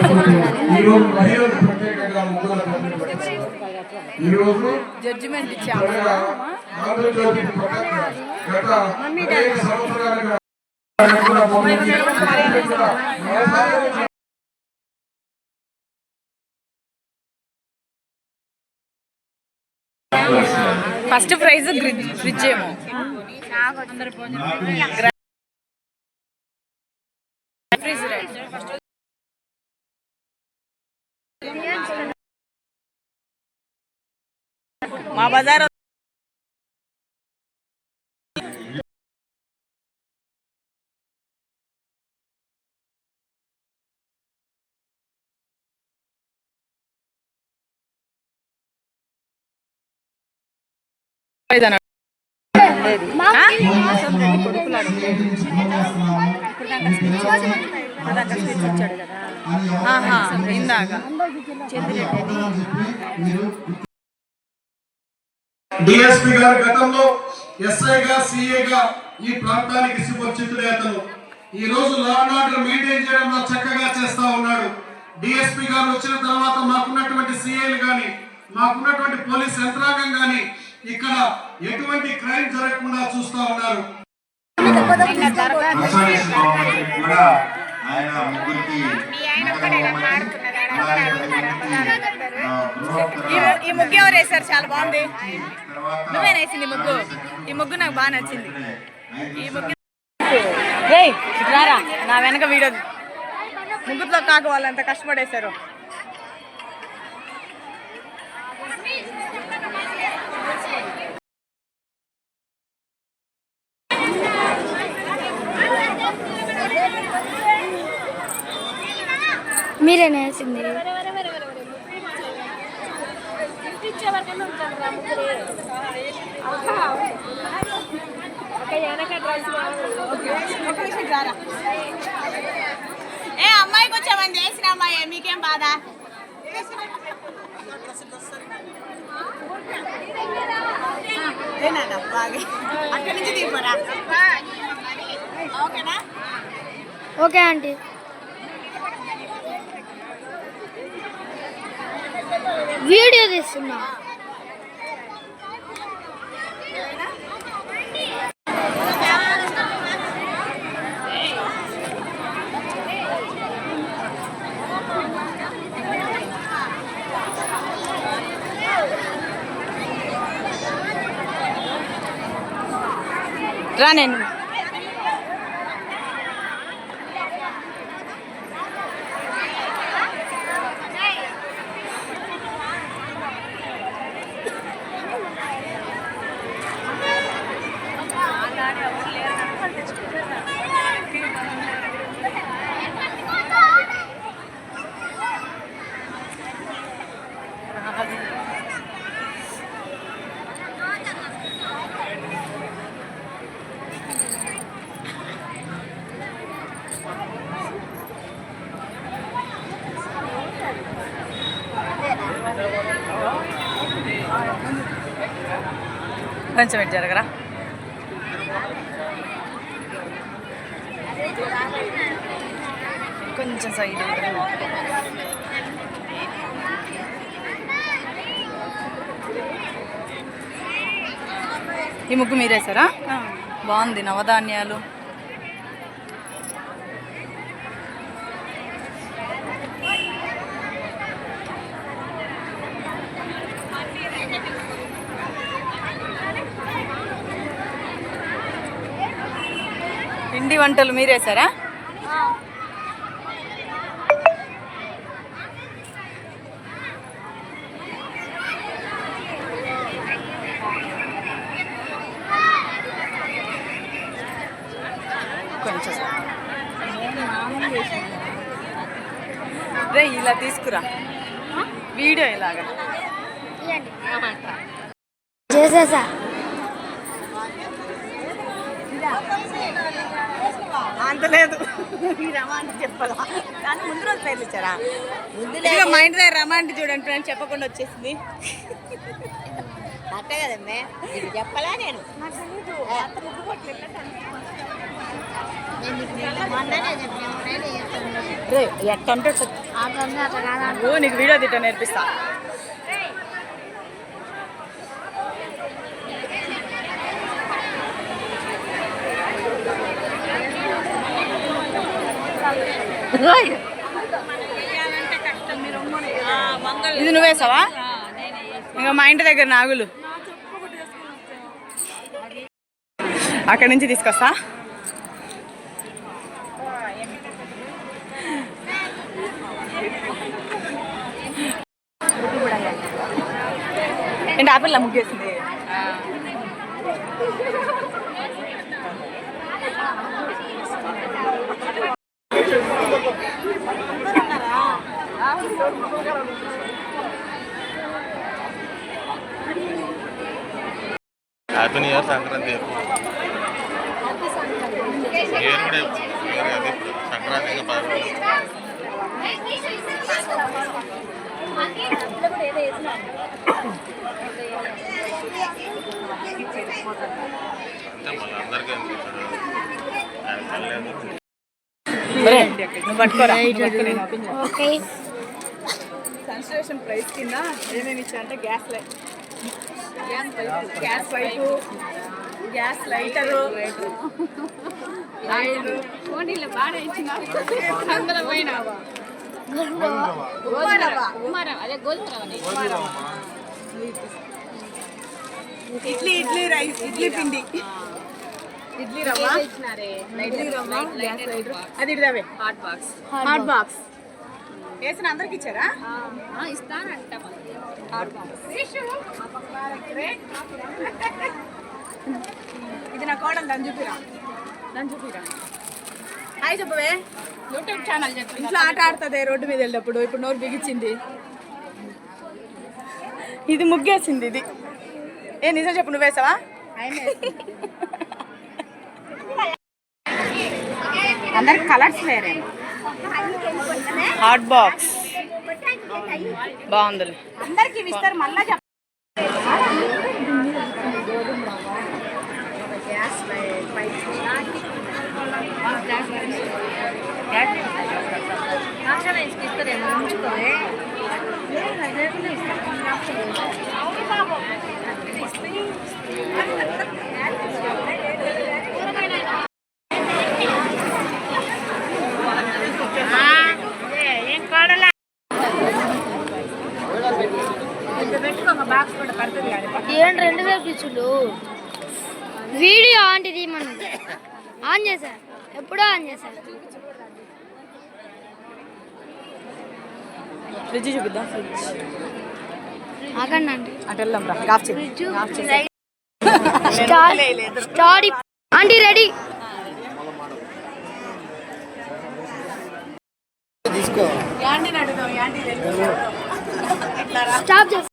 ఈరోజు మహిళలకు ప్రత్యేకంగా. ఈరోజు జడ్జిమెంట్ ఆంధ్రజ్యోతి గత అనేక సంవత్సరాలుగా వ్యవసాయం ఫస్ట్ ప్రైజ్ ఫ్రిడ్జ్ ఏమో మా బజార్ ఇదన్నాడు. ఆ? డిఎస్పీ గారు గతంలో ఎస్ఐగా సిఏగా ఈ ప్రాంతానికి సుపరిచితుడే అతను. ఈ రోజు లా అండ్ ఆర్డర్ మెయింటైన్ చేయడంలో చక్కగా చేస్తా ఉన్నాడు. డిఎస్పీ గారు వచ్చిన తర్వాత మాకున్నటువంటి సిఐలు గాని మాకున్నటువంటి పోలీస్ యంత్రాంగం గాని ఇక్కడ ఎటువంటి క్రైమ్ జరగకుండా చూస్తా ఉన్నారు. ఆయన ముగ్గురికి ఈ ఈ ముగ్గు ఎవరు వేసారు చాలా బాగుంది. నువ్వే వేసింది ఈ ముగ్గు. ఈ ముగ్గు నాకు బాగా నచ్చింది. ఈ ముగ్గు రారా. నా వెనక వీడదు ముగ్గుతో కాక వాళ్ళు ఎంత కష్టపడేశారు. మీరేనా వేసింది ఏ అమ్మాయికి వచ్చామని చేసిన అమ్మాయి? మీకేం బాధ? అక్కడి నుంచి ఓకేనా? Okay aunty. వీడియో తీస్తున్నా. రా నేను కొంచెం ఇటు జరగరా? కొంచెం సైడ్ ఈ ముగ్గు మీరేసారా? బాగుంది నవధాన్యాలు పిండి వంటలు మీరేసారా కొంచెం. రే ఇలా తీసుకురా. వీడియో ఇలాగా. చేసేసా. అంత లేదు. ఈ రమ అంటే చెప్పాలా? కానీ ముందు రోజు పేర్లు ఇచ్చారా ముందు మా ఇంటి దగ్గర రమ అంటే చూడండి ఫ్రెండ్స్ చెప్పకుండా వచ్చేసింది. అట్టే కదమ్మే. ఇది చెప్పలా నేను? ఎట్టంటే ఓ నీకు వీడియో తిట్ట నేర్పిస్తా. ఇది నువ్వేసావా ఇంకా మా ఇంటి దగ్గర నాగులు. అక్కడి నుంచి తీసుకొస్తా. ఏంటి ఆపిల్ల ముగ్గేసింది? Happy new year Sankranti year కూడా ఇయర్ సంక్రాంతి ఇంకా. అంతే మళ్ళీ అందరికీ ఆయన పర్లేదు కన్స్ట్రక్షన్ ప్రైస్ కింద ఏమేమి ఇచ్చా అంటే gas light gas pipe gas lighter బాగా ఇచ్చిన పోయినావా? ఇడ్లీ ఇడ్లీ రైస్ ఇడ్లీ పిండి. ఇడ్లీ రవ్వ. ఇడ్లీ రవ్వ గ్యాస్ లైటర్. అది ఇడదావే హాట్ బాక్స్ హాట్ బాక్స్ వేసిన అందరికి ఇచ్చారా? ఇది నా కోడలు దాన్ని చూపిరా దాన్ని చూపిరా హాయ్ చెప్పవే. యూట్యూబ్ ఛానల్ చెప్పు. ఇంట్లో ఆట ఆడుతుంది రోడ్డు మీద వెళ్ళినప్పుడు ఇప్పుడు నోరు బిగించింది ఇది ముగ్గేసింది ఇది. ఏ నిజం చెప్పు నువ్వేసావా అందరికి కలర్స్ వేరే. Hot box. బాగుంది అందరికి ఇస్తారు మళ్ళా చెప్ప ఏం రెండు వేలు పిచ్చులు వీడియో ఆంటిది మనం ఆన్ చేశా? ఎప్పుడో ఆన్ చేశా? ఫ్రిడ్జ్ చూపిద్దాం ఫ్రిడ్జ్. ఆగండి ఆంటీ అటు వెళ్దాం రా ఆఫ్ చేయి ఆంటీ రెడీ. రా స్టాప్ చేస్తా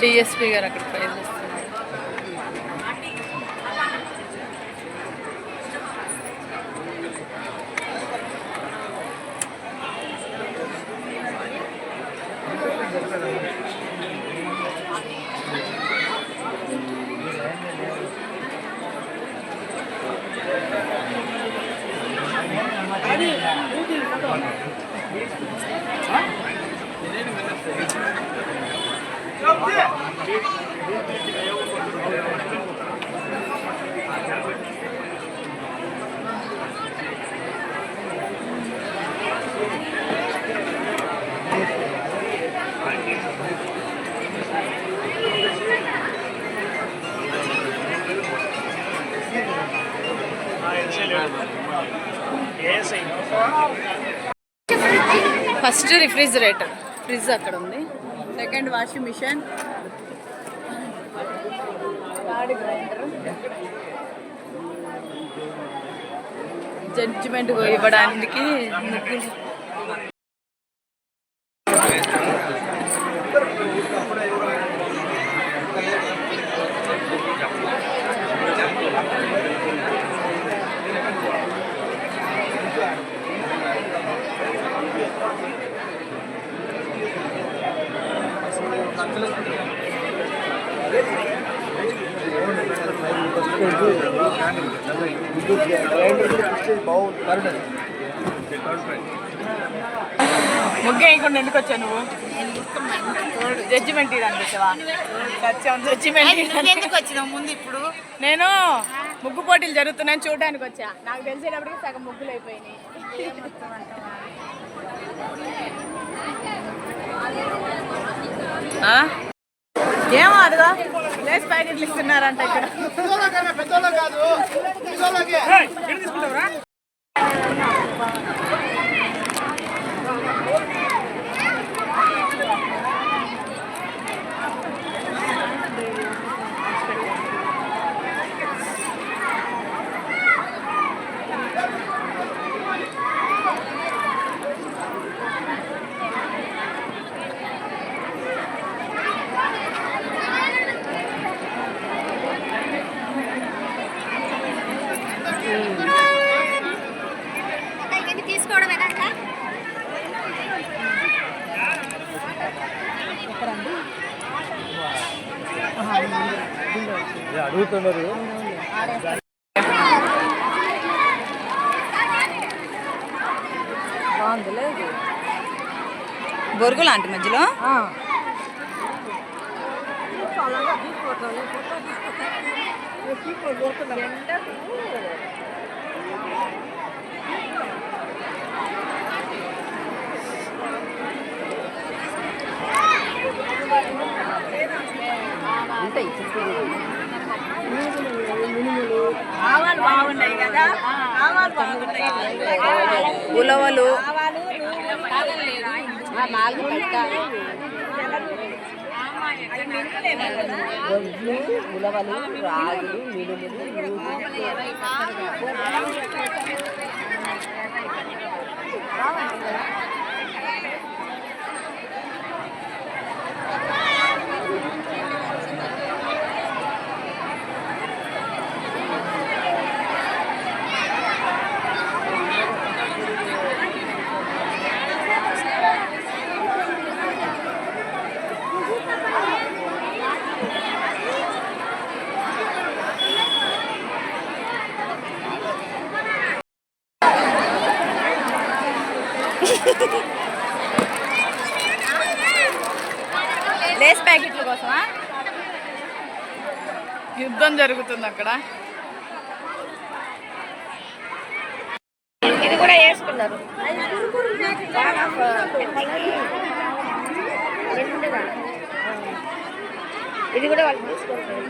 డిఎస్పీ గారు అక్కడ ఫస్ట్ రిఫ్రిజిరేటర్ ఫ్రిడ్జ్ అక్కడ ఉంది. Second washing machine. జడ్జిమెంట్ ఇవ్వడానికి ముగ్గురు ముగ్గు వేయకుండా ఎందుకు వచ్చావు నువ్వు? జడ్జిమెంట్ సత్యం ముందు ఇప్పుడు? నేను ముగ్గు పోటీలు జరుగుతున్నాయని చూడడానికి వచ్చా. నాకు తెలిసేటప్పటికి సగం ముగ్గులు అయిపోయినాయి. ఆ? ఏమో అదిగో? లేస్ ప్యాకెట్లు ఇస్తున్నారంట ఇక్కడ. తీసుకోవడమేనా బాగుందిలే బొరుగు లాంటి మధ్యలో? ఆవాలు ఉలవలు నాలుగు ఉలవలు. రాగులు మినుములు లేస్ జరుగుతుంది అక్కడ? ఇది కూడా వేసుకున్నారు. ఇది కూడా వాళ్ళు తీసుకుంటారు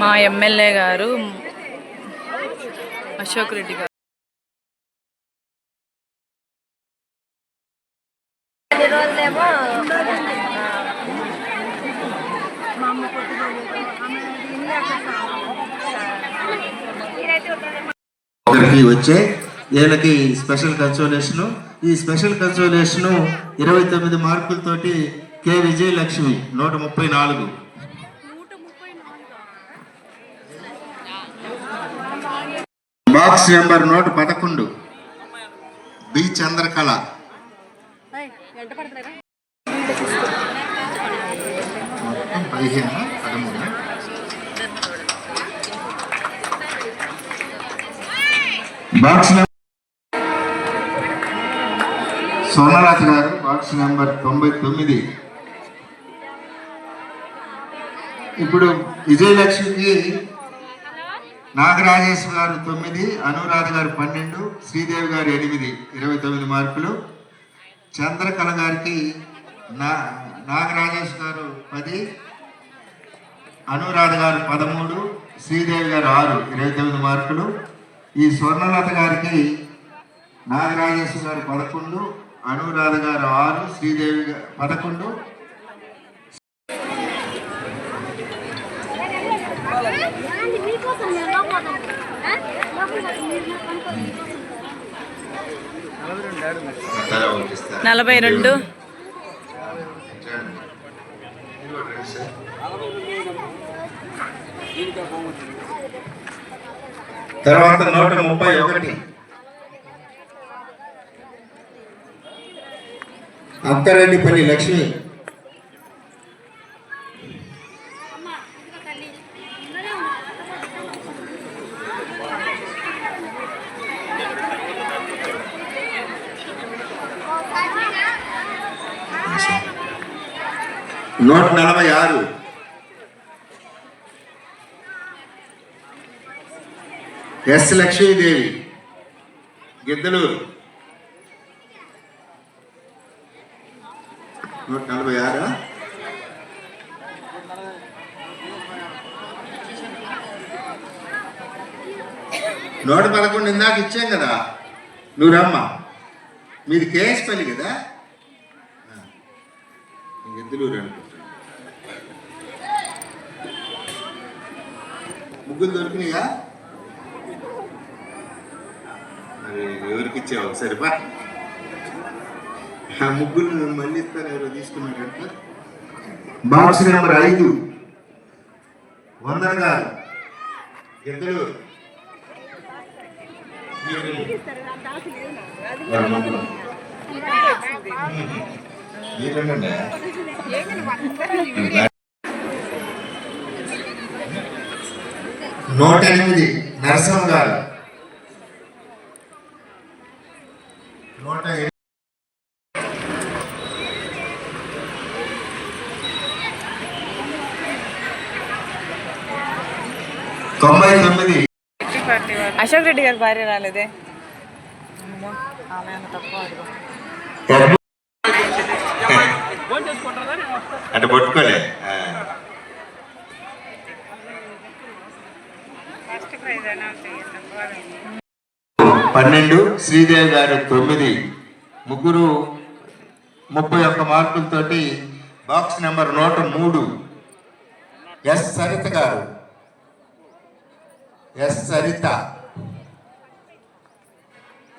మా ఎమ్మెల్యే గారు అశోక్ రెడ్డి గారు. వచ్చే వీళ్ళకి స్పెషల్ కన్సోలేషన్. ఈ స్పెషల్ కన్సోలేషన్ ఇరవై తొమ్మిది మార్కులతోటి కె విజయలక్ష్మి నూట ముప్పై నాలుగు. బాక్స్ నెంబర్ నూట పదకొండు. బి చంద్రకళ. మొత్తం పదిహేను? పదమూడు బాక్స్ నెంబర్ సోమనాథ్ గారు బాక్స్ నెంబర్ తొంభై తొమ్మిది. ఇప్పుడు విజయలక్ష్మికి నాగరాజేశ్వర గారు తొమ్మిది అనురాధ గారు పన్నెండు శ్రీదేవి గారు ఎనిమిది ఇరవై తొమ్మిది మార్కులు. చంద్రకళ గారికి నా నాగరాజేశ్వర గారు పది అనురాధ గారు పదమూడు శ్రీదేవి గారు ఆరు ఇరవై తొమ్మిది మార్కులు. ఈ స్వర్ణలత గారికి నాగరాజేశ్వర గారు పదకొండు అనురాధ గారు ఆరు శ్రీదేవి గారు పదకొండు. నలభై రెండు. తర్వాత నూట ముప్పై ఒకటి. అక్కరెడ్డిపల్లి లక్ష్మి. ఎస్ లక్ష్మీదేవి గిద్దలూరు. నూట నలభై ఆరా? నూట పదకొండు ఇందాక ఇచ్చాం కదా. నువ్వు రమ్మా. మీది కేఎస్పల్లి కదా? ఆ. గిద్దలూరు అనుకుంటా ముగ్గురు దొరికినాయా మరి ఎవరికి ఇచ్చావు సరిపా బా. ఆ ముగ్గురు మళ్ళీ ఇస్తాను ఎవరో తీసుకున్నారంట. బాక్స్ నెంబర్ ఐదు. వందన గారు ఇద్దరు నూట ఎనిమిది. నరసింహ గారు నూట ఎనిమిది తొంభై తొమ్మిది అశోక్ రెడ్డి గారి భార్య రాలేదే. అంటే పట్టుకోలే. పన్నెండు శ్రీదేవి గారు తొమ్మిది. ముగ్గురు ముప్పై ఒక్క మార్కులతోటి బాక్స్ నెంబర్ నూట మూడు. ఎస్ సరిత గారు. ఎస్ సరిత.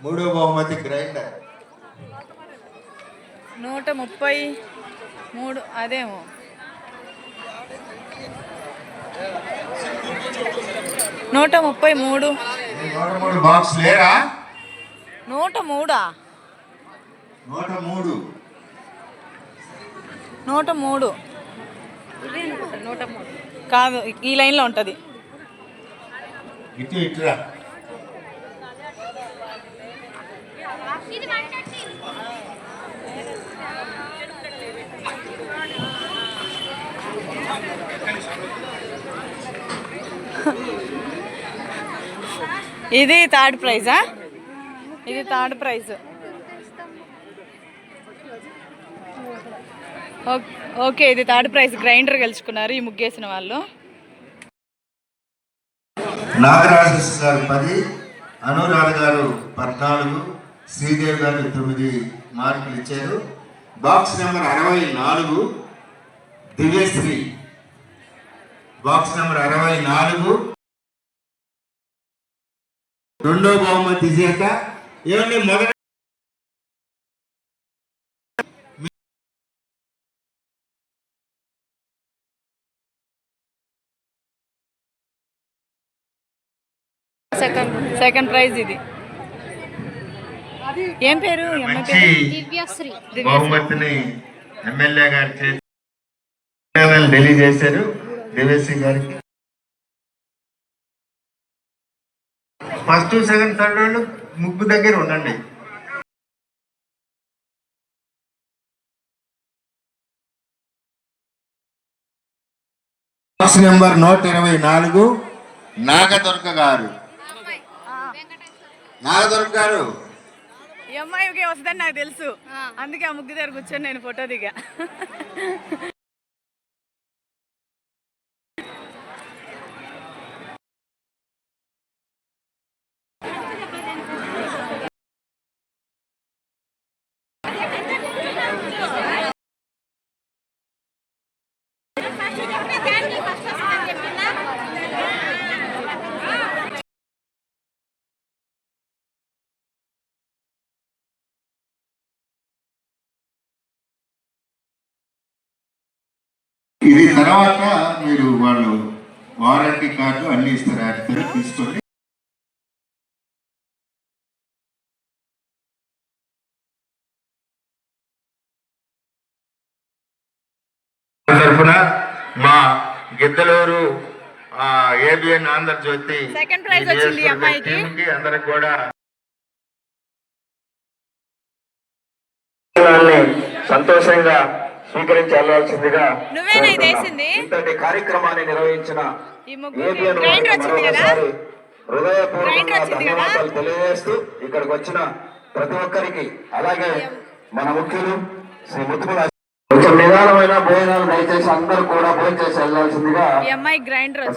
మూడో బహుమతి గ్రైండర్. నూట ముప్పై మూడు అదేమో. నూట ముప్పై మూడు. నూట మూడు నూట మూడా? నూట మూడు. నూట మూడు. కాదు ఈ లైన్లో ఉంటుంది. ఇటు ఇటురా. ఇది థర్డ్ ప్రైజా ఇది థర్డ్ ప్రైజ్. ఓకే ఇది థర్డ్ ప్రైజ్. గ్రైండర్ గెలుచుకున్నారు ఈ ముగ్గేసిన వాళ్ళు. నాగరాజేశ్ గారు పది అనురాధ గారు పద్నాలుగు శ్రీదేవి గారు తొమ్మిది మార్కులు ఇచ్చారు. బాక్స్ నెంబర్ అరవై నాలుగు దివ్యశ్రీ బాక్స్ నెంబర్ అరవై నాలుగు. రెండో బహుమతి చేత ఏమండి మొదటి సెకండ్ సెకండ్ ప్రైజ్ ఇది. ఏం పేరు? దివ్యశ్రీ. బహుమతిని ఎమ్మెల్యే గారి చేతి తెలియజేశారు దివ్యశ్రీ గారికి. ఫస్ట్ సెకండ్ థర్డ్ వాళ్ళు ముగ్గు దగ్గర ఉండండి. బాక్స్ నెంబర్ నూట ఇరవై నాలుగు నాగదుర్గ గారు. నాగదుర్గ గారు. ఈ అమ్మాయికి వస్తుందని నాకు తెలుసు. అందుకే ఆ ముగ్గు దగ్గర కూర్చొని నేను ఫోటో దిగా. ఇది తర్వాత మీరు వాళ్ళు వారంటీ కార్డు అన్ని ఇస్తారు? యాడ్ తీసుకొని తరఫున మా Giddalur ABN Andhrajyothy Second prize వచ్చింది అమ్మాయికి. అందరికి కూడా సంతోషంగా స్వీకరించి వెళ్ళాల్సిందిగా ఇంతటి కార్యక్రమాన్ని నిర్వహించిన? ధన్యవాదాలు తెలియజేస్తూ ఇక్కడికి వచ్చిన ప్రతి ఒక్కరికి అలాగే మన ముఖ్యులు శ్రీ ముత్తుకుల కొంచెం నిదానమైన భోజనాలు దయచేసి అందరూ కూడా భోజనం చేసి వెళ్ళాల్సిందిగా గ్రైండర్